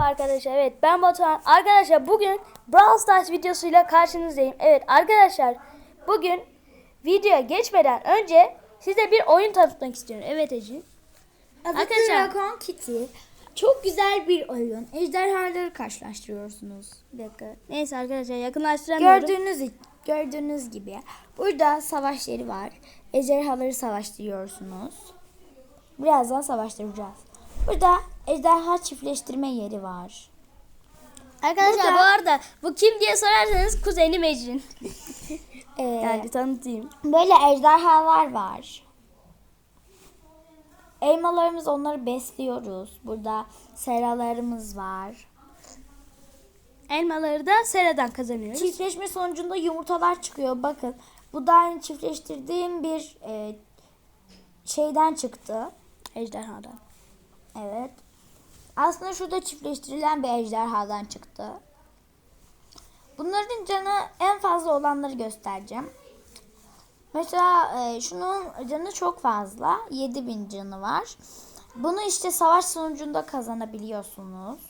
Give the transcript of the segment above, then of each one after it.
Merhaba arkadaşlar. Evet ben Batuhan. Arkadaşlar bugün Brawl Stars videosuyla karşınızdayım. Evet arkadaşlar bugün videoya geçmeden önce size bir oyun tanıtmak istiyorum. Evet Ece. Adı Arkadaşlar- Dragon Kitty. Çok güzel bir oyun. Ejderhaları karşılaştırıyorsunuz. Bir dakika. Neyse arkadaşlar yakınlaştıramıyorum. Gördüğünüz gördüğünüz gibi burada savaş yeri var. Ejderhaları savaştırıyorsunuz. Birazdan savaştıracağız. Burada ejderha çiftleştirme yeri var. Arkadaşlar Burada- bu arada bu kim diye sorarsanız kuzeni Mecrin. Ee, Yani tanıtayım. Böyle ejderhalar var. Elmalarımız onları besliyoruz. Burada seralarımız var. Elmaları da Sera'dan kazanıyoruz. Çiftleşme sonucunda yumurtalar çıkıyor. Bakın bu da aynı çiftleştirdiğim bir e, şeyden çıktı. Ejderhadan. Evet. Aslında şurada çiftleştirilen bir ejderhadan çıktı. Bunların canı en fazla olanları göstereceğim. Mesela e, şunun canı çok fazla. 7000 canı var. Bunu işte savaş sonucunda kazanabiliyorsunuz.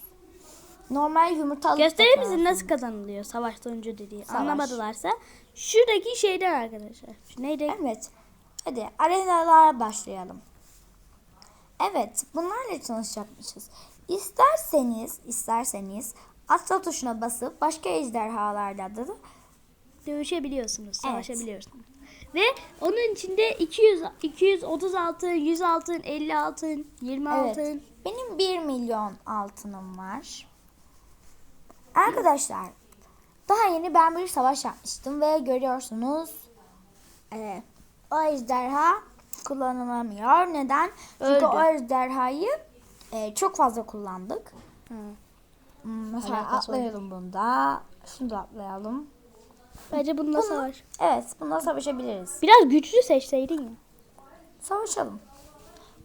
Normal yumurtalık Gösterir misin nasıl kazanılıyor savaş sonucu dediği. Savaş. Anlamadılarsa şuradaki şeyden arkadaşlar. Neydi? Evet. Hadi arenalara başlayalım. Evet, bunlarla çalışacakmışız. İsterseniz, isterseniz atla tuşuna basıp başka ejderhalarla da dövüşebiliyorsunuz, savaşabiliyorsunuz. Ve onun içinde 200 230 altın, 100 altın, 50 altın, 20 Evet. altın. Benim 1 milyon altınım var. Arkadaşlar, daha yeni ben bir savaş yapmıştım ve görüyorsunuz e, o ejderha kullanılamıyor. Neden? Çünkü Öldü. o ejderhayı e, çok fazla kullandık. Ha. Hmm, Mesela Alakası atlayalım bunda. Şunu da atlayalım. Bence bununla Bunu- savaş. Evet, bununla savaşabiliriz. Biraz güçlü seçseydin ya. Savaşalım.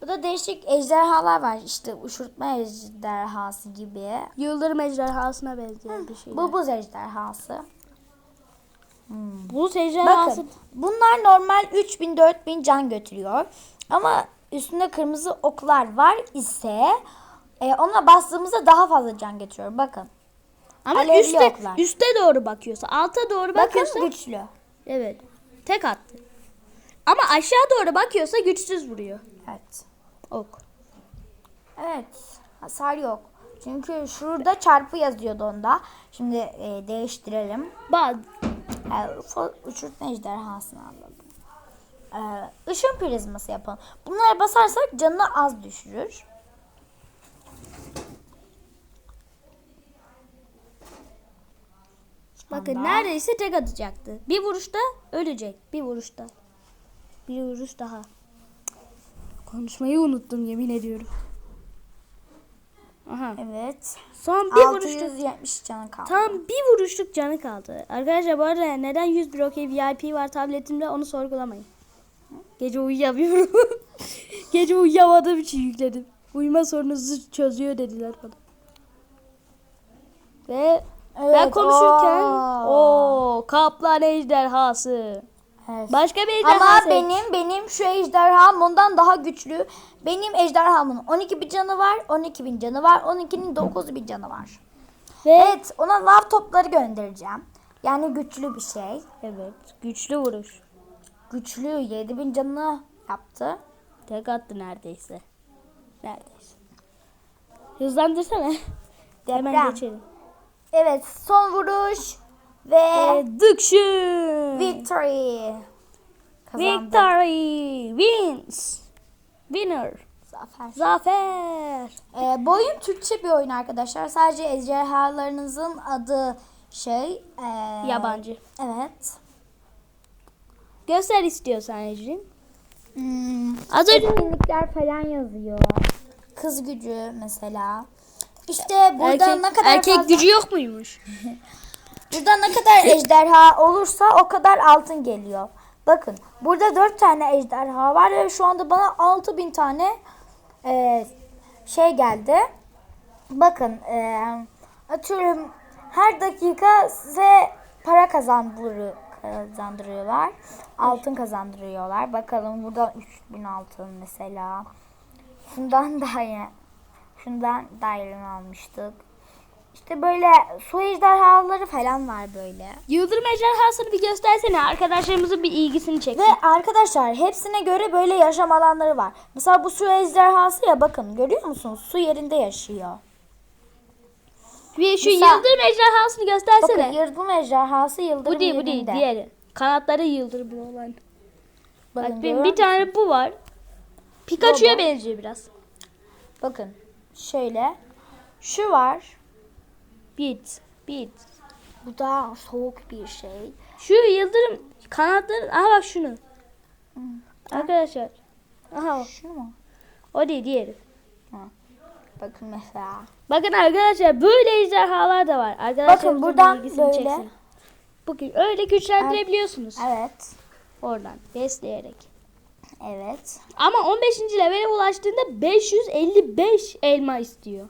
Burada değişik ejderhalar var. İşte uçurtma ejderhası gibi. Yıldırım ejderhasına benzeyen bir şey. Bu buz ejderhası. Bulut ejderhası. Bakın bunlar normal 3000 4000 can götürüyor. Ama üstünde kırmızı oklar var ise e, ona bastığımızda daha fazla can getiriyor. Bakın. Ama alevli üste, oklar. üste doğru bakıyorsa, alta doğru bakıyorsa. Bakın güçlü. Evet. Tek attı. Ama aşağı doğru bakıyorsa güçsüz vuruyor. Evet. Ok. Evet. Hasar yok. Çünkü şurada çarpı yazıyordu onda. Şimdi e, değiştirelim. Bak E, uçurtma ejderhasını alalım. E, ışın prizması yapalım. Bunlara basarsak canını az düşürür. Bakın neredeyse tek atacaktı. Bir vuruşta ölecek. Bir vuruşta. Bir vuruş daha. Konuşmayı unuttum yemin ediyorum. Aha. Evet. Son bir vuruşluk. 670 canı kaldı. Tam bir vuruşluk canı kaldı. Arkadaşlar bu arada neden 101 okey VIP var tabletimde onu sorgulamayın. Gece uyuyamıyorum. Gece uyuyamadığım için yükledim. Uyuma sorununuzu çözüyor dediler bana. Ve ben Evet, konuşurken oo. o kaplan ejderhası. Evet. Başka bir ejderha Ama seç. benim benim şu ejderham ondan daha güçlü. Benim ejderhamın 12 bin canı var, 12 bin canı var, 12'nin 9 bin canı var. Ve Evet, ona lav topları göndereceğim. Yani güçlü bir şey. evet güçlü vuruş. Güçlü 7 bin canını yaptı. Tek attı neredeyse. Neredeyse. Hızlandırsana. Hemen Deprem. geçelim. Evet, son vuruş ve Addiction. victory. Kazandı. Victory wins. Winner. Zafer. Zafer. Ee, bu oyun Türkçe bir oyun arkadaşlar. Sadece ejderhalarınızın adı şey. ee, Yabancı. Evet. Göster istiyorsan Ecrin. Hmm, Az önce falan yazıyor. Kız gücü mesela. İşte burada erkek, ne kadar erkek fazla, gücü yok muymuş? burada ne kadar ejderha olursa o kadar altın geliyor. Bakın burada dört tane ejderha var ve şu anda bana altı bin tane e, şey geldi. Bakın e, atıyorum her dakika size para kazandırıyor, kazandırıyorlar. Altın kazandırıyorlar. Bakalım burada 3000 altın mesela. Şundan daha iyi. Şundan dairemi almıştık. İşte böyle su ejderhaları falan var böyle. Yıldırım ejderhasını bir göstersene. Arkadaşlarımızın bir ilgisini çeksin. Ve arkadaşlar hepsine göre böyle yaşam alanları var. Mesela bu su ejderhası ya bakın görüyor musunuz? Su yerinde yaşıyor. Ve şu Mesela- yıldırım ejderhasını göstersene. Bakın yıldırım ejderhası yıldırım bu değil bu değil yerinde. diğeri. Kanatları yıldırım olan. Bakın, Bak bir, bir tane bu var. Pikachu'ya benziyor biraz. Bakın şöyle. Şu var. Bit. Bit. Bu da soğuk bir şey. Şu yıldırım kanatları. Aha bak şunu. Arkadaşlar. Aha. Şunu mu? O değil diğeri. Bakın mesela. Bakın arkadaşlar böyle ejderhalar da var. Arkadaşlar Bakın buradan böyle. Bugün öyle güçlendirebiliyorsunuz. Evet. Oradan besleyerek. Evet. Ama 15. levele ulaştığında 555 elma istiyor.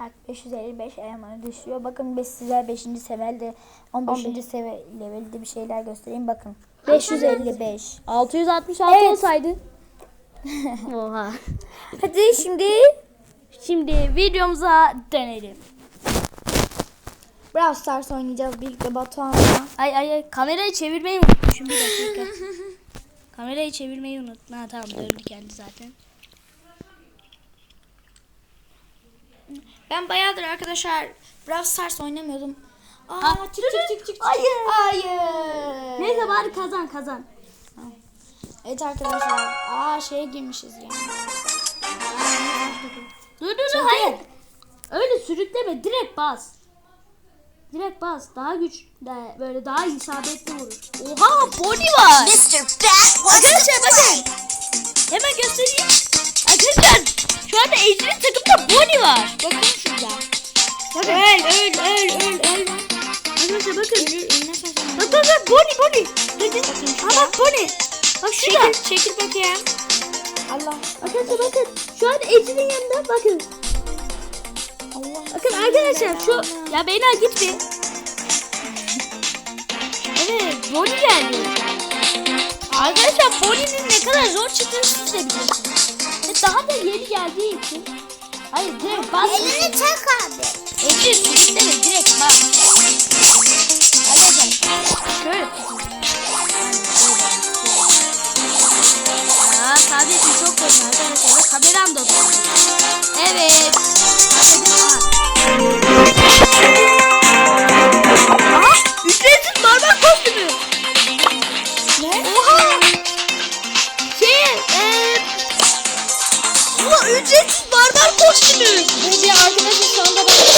Bak 555 elmanı düşüyor. Bakın biz size 5. seviyede 15. 15. seviye levelde bir şeyler göstereyim. Bakın. 555. 555. 666 Evet. olsaydı. Oha. Hadi şimdi Şimdi videomuza dönelim. Brawl Stars oynayacağız birlikte Batuhan'la. Ay ay ay kamerayı çevirmeyi unutmuşum bir dakika. kamerayı çevirmeyi unuttum. Ha tamam döndü kendi zaten. Ben bayağıdır arkadaşlar Brawl Stars oynamıyordum. Aa, Ha. çık çık çık çık. çık. Hayır. Hayır. Neyse bari kazan kazan. Evet arkadaşlar. Aa şeye girmişiz yani. Dur dur dur hayır. Öyle sürükleme direkt bas. Direkt bas. Daha güç de- böyle daha isabetli vurur. Oha Bonnie var. Mr. Bat Arkadaşlar bakın. Hemen göstereyim. Arkadaşlar şu anda Ejder'in takımda Bonnie var. Bakın şurada. Öl öl öl öl öl. Arkadaşlar bakın. Bak bak bak Bonnie Bonnie. Bakın. Ha bak Bonnie. Bak şurada. Çekil, çekil bakayım. Allah. Arkadaşlar bakın. Şu an Ejder'in yanında bakın. Allah. Bakın arkadaşlar şu ya Beyna git bir. Evet Bonnie geldi. Arkadaşlar Bonnie'nin ne kadar zor çıktığını siz de biliyorsunuz. Daha da yeni geldiği için. Hayır direkt bas. elini çek abi. Ece sürükleme direkt bas. Arkadaşlar şöyle. Aa tabletim çok kötü arkadaşlar. Ve kameram da bozuldu. Evet. Aha ücretsiz barbar kostümü. Ulan ücretsiz barbar kostümü. Böyle arkadaşlar şu anda ben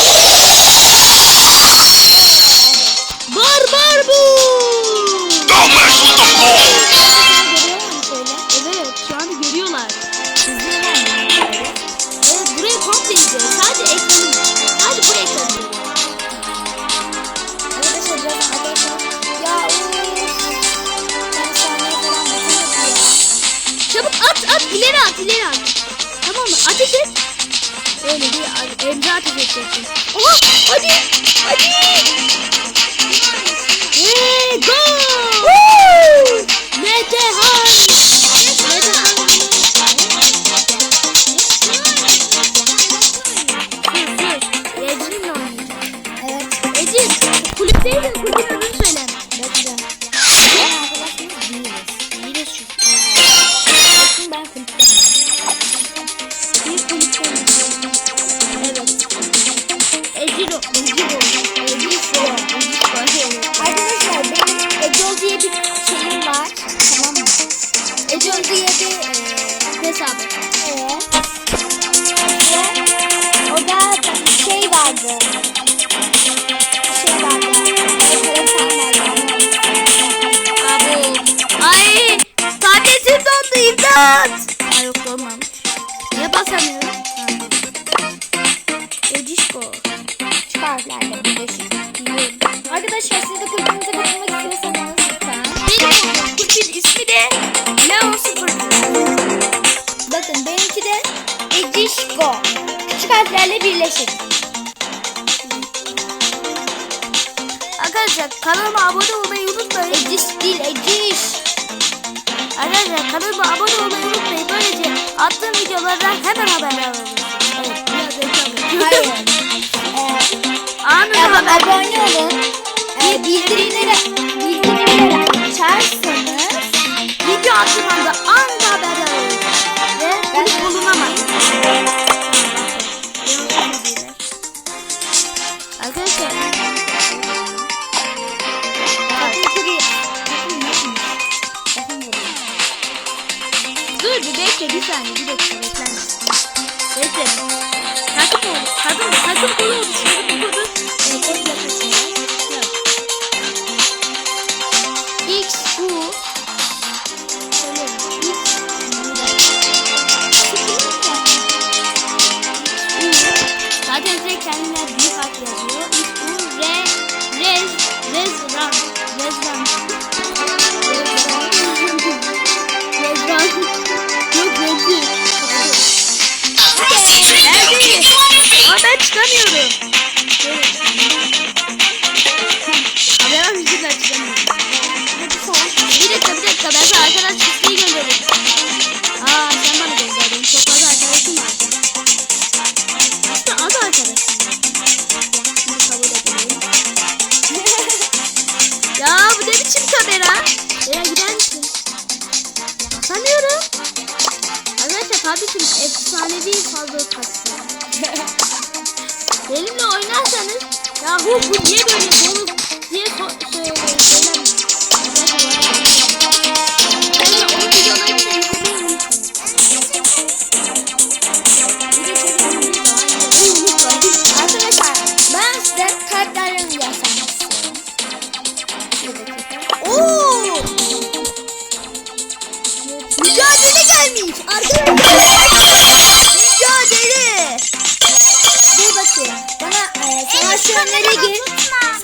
birleşik. Arkadaşlar kanalıma abone olmayı unutmayın. Eciş değil Eciş. Arkadaşlar kanalıma abone olmayı unutmayın. Böylece attığım videolardan hemen haberdar olursunuz. Evet. Hayır. Ee, Kanala abone olun. Ee, bildirimleri, bildirimleri açarsanız Video attığım anda anında haberdar olacağız. Ve bunu bulunamayız. Oynarsanız yahu bu niye böyle dolu diye so söyle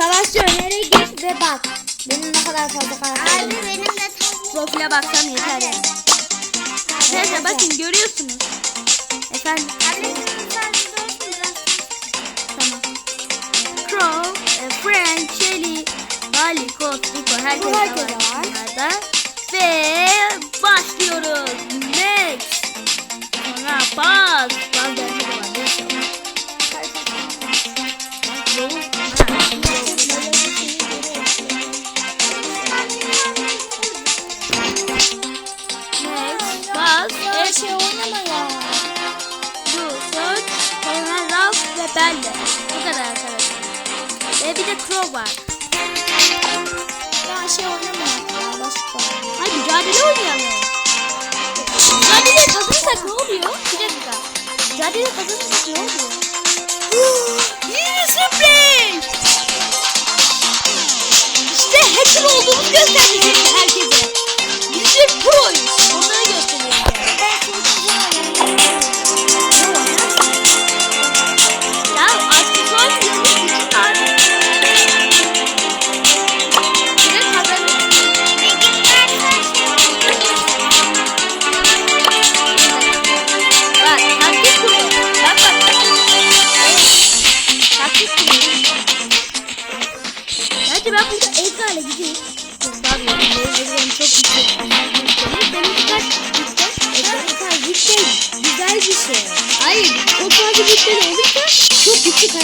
Savaş yönleri gir ve bak. Benim ne kadar fazla karakterim Abi var. benim de Profile baksan yeter yani. Arkadaşlar bakın görüyorsunuz. Efendim Abi tamam. Crow, e, Frank, Shelly, Bali, Kot, Rico herkes Bu herkese var var. bunlarda. Ve başlıyoruz. Next. Sonra. Buzz bende de var. Neyse. Next. Belle. Bu kadar arkadaşlar. Ve bir de Crow var. Ya şey oynama ya. Başka. Hayır mücadele oynayalım. Mücadele kazanırsak ne oluyor? Bir dakika. Mücadele kazanırsak ne oluyor? Yine sürpriz! İşte hacker olduğumuzu göstereceğiz herkese. Bir proyuz.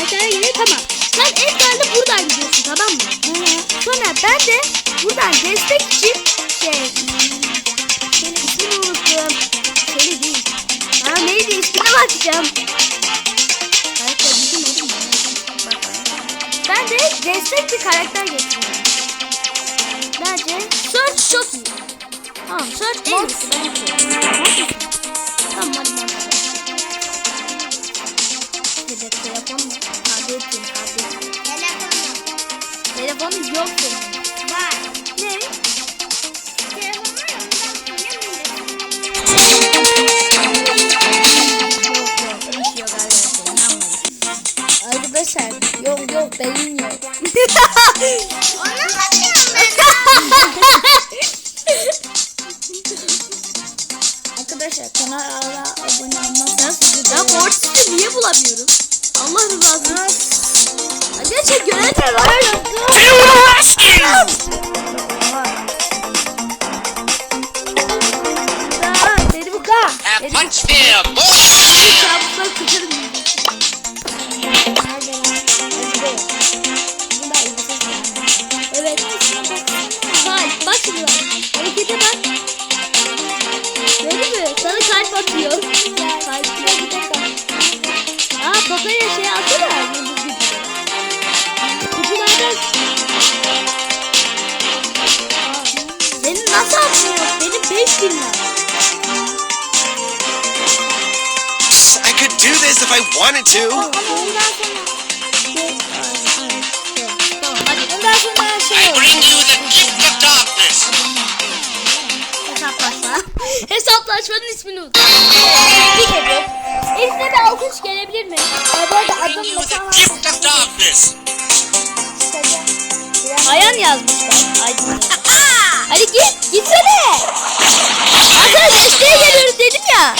Güçlü karakterler gelir tamam. Sen Edgar'la buradan gidiyorsun tamam mı? Sonra ben de buradan destek için şey hmm, senin ismini unuttum. Seni değil. Ha neydi ismine bakacağım. Ben de destek bir karakter getiriyorum. Bence Search çok iyi. Tamam Search en iyisi. Tamam hadi de telefon mu? Tabletim, tabletim. Telefonun yok senin. Var. Ne? Telefon var. Yok yok arkadaşlar. İnanmayın. Arkadaşlar yok yok benim yok. Elim. punch fear. Evet. Kalp bak şimdi bak. Harekete bak. Gördün mü? Sana kalp atıyor. Sonra... Tamam hadi Ondan sonra şey I bring you the gift of darkness. hesaplaşma. Hesaplaşmanın ismini unut. Tebrik ediyorum. Eline bir alkış gelebilir mi? Ee, bu arada Bring adım you the Metehan gift of darkness. Ayan yazmışlar. Aydın. Hadi git. Gitsene. Arkadaşlar desteğe geliyoruz dedim ya.